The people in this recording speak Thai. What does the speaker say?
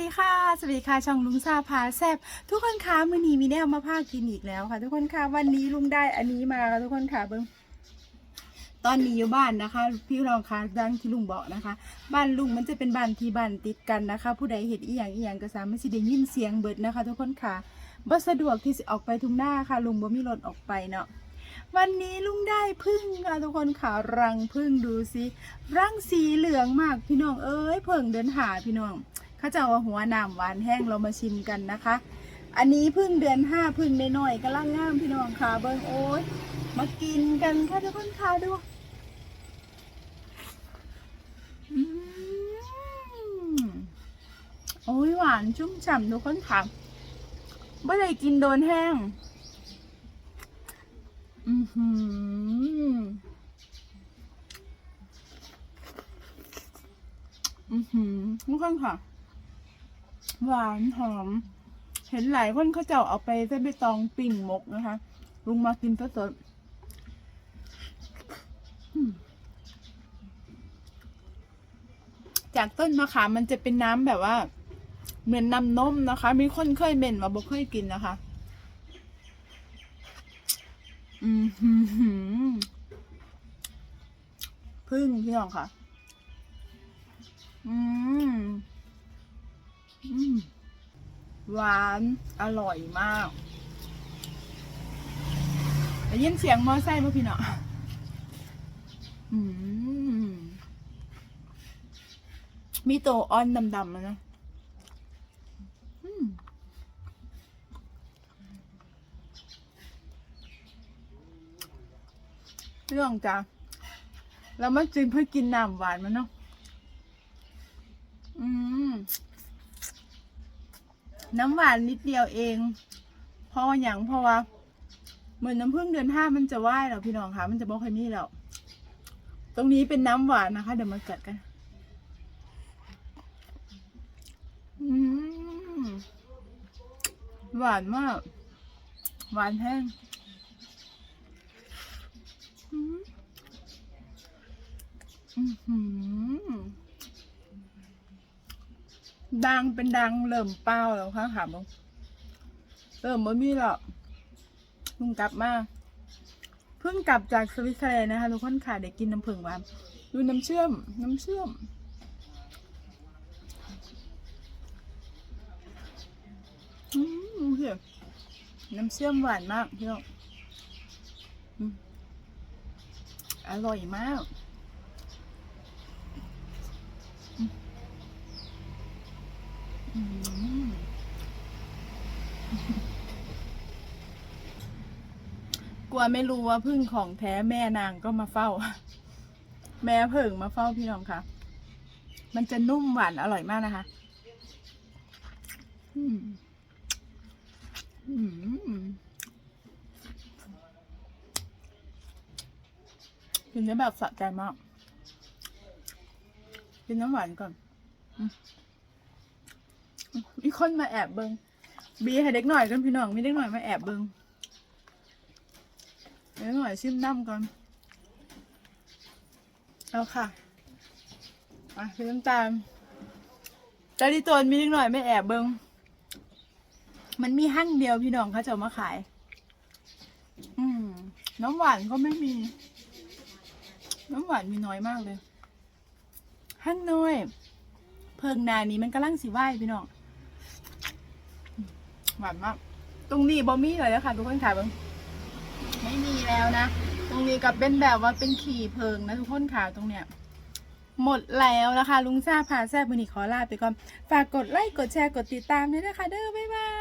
ดีค่ะ สวัสดีค่ะ ช่องลุงซาพาแซบทุกคนคะมือนี้มีแนวมาพาคกินอีกแล้วค่ะ ทุกคนคะวันนี้ลุงได้อันนี้มาค่ะทุกคนค่ะเบิ้งตอนนี้อยู่บ้านนะคะ พี่รองคะดังที่ลุงบอกนะคะ บ้านลุงมันจะเป็นบ้านที่บ้านติดกันนะคะ ผู้ใดเห็นอีหยังอีหยังก็สามารถสิได้ยินเสียงเบิดนะคะ ทุกคนค่ะบ่สะดวกที่จะออกไปทุ่งหน้าค่ะ ลุงบ่มีรถออกไปเนาะวันนี้ลุงได้พึ่งค่ะทุกคนค่ะรังพึ่งดูสิรังสีเหลืองมากพี่น้องเอ้ยเพิ่งเดินหาพี่น้อง ขาจะเอาหัวหนามหวานแห้งเรามาชิมกันนะคะ อันนี้พึ่งเดือนห้าพึ่งน้อยๆกำลังงามพี่น้องค่ะเบิ้งโอ้ยมากินกันค่ะทุกคนค่ะดูอืมโอ้ยหวานชุ่มฉ่ำทุกคนค่ะไม่ได้กินโดนแห้ง อือหืออือหือทุกคนค่ะ หวานหอม เห็นหลายคนเขาเจ้าเอาไปใส่ใบตองปิ่งหมกนะคะลุงมากินสดๆจากต้นมะขามมันจะเป็นน้ำแบบว่า เหมือนน้ำนมนะคะ มีคนเคยเม่นมาบอกเคยกินนะคะ อืมหืมหืมพึ่งพี่น้องค่ะ หวานอร่อยมากได้ยินเสียงมอไซค์ป่ะพี่น้องอืมมีโตอ้อนดำๆแล้วนะเรื่องจ้ะแล้วมันจึงเพื่อกินน้ำหวานมันเนาะอืม น้ำหวานนิดเดียวเอง เพราะว่าอย่างเพราะว่า เหมือนน้ำผึ้งเดือนห้ามันจะไหว้แล้วพี่น้องคะมันจะบอกใครนี่แล้ว ตรงนี้เป็นน้ำหวานนะคะ เดี๋ยวมากัดกันอหวานมาก หวานแห้งอืมอื้อหือ ดังเป็นดังเริ่มเป้าแล้วค่ะถามลุงเริ่มไม่มีหรอกลุงกลับมาเพิ่งกลับจากสวิตเซอร์แลนด์นะคะทุกคนค่ะเด็กกินน้ำผึ้งหวานดูน้ำเชื่อม น้ำเชื่อมอืมเฮียน้ำเชื่อมหวานมากพี่น้องอร่อยมากอืมอืม กลัวไม่รู้ว่าพึ่งของแท้แม่นางก็มาเฝ้า แม่เพิ่งมาเฝ้าพี่น้องค่ะ มันจะนุ่มหวานอร่อยมากนะคะอืมอืมกินได้แบบสะใจมาก กินน้ำหวานก่อน อืม มีคนมาแอบเบิงบีให้เด็กหน่อยกันพี่น้องมีเด็กหน่อยมาแอบเบิงเด็กหน่อยชิมน้ำก่อนเอาค่ะอะพี่น้ำตาลแต่ที่ตนมีเด็กหน่อยไม่แอบเบิงมันมีหั่งเดียวพี่น้องเขาจะมาขาย อืมน้ำหวานก็ไม่มี น้ำหวานมีน้อยมากเลยหั่นน้อย เพิงนานี้มันกำลังสิไหวพี่น้อง หวานมาก ตรงนี้บอมี่เลยนะคะทุกคนค่ะบังไม่มีแล้วนะ ตรงนี้กับเป็นแบบว่าเป็นขี่เพิงนะทุกคนค่ะตรงเนี้ยหมดแล้วนะคะ ลุงซ่าพาแซ่บมือนีขอลาไปก่อน ฝากกดไลค์ กดแชร์ กดติดตามด้วยนะคะ เด้อ บ๊ายบาย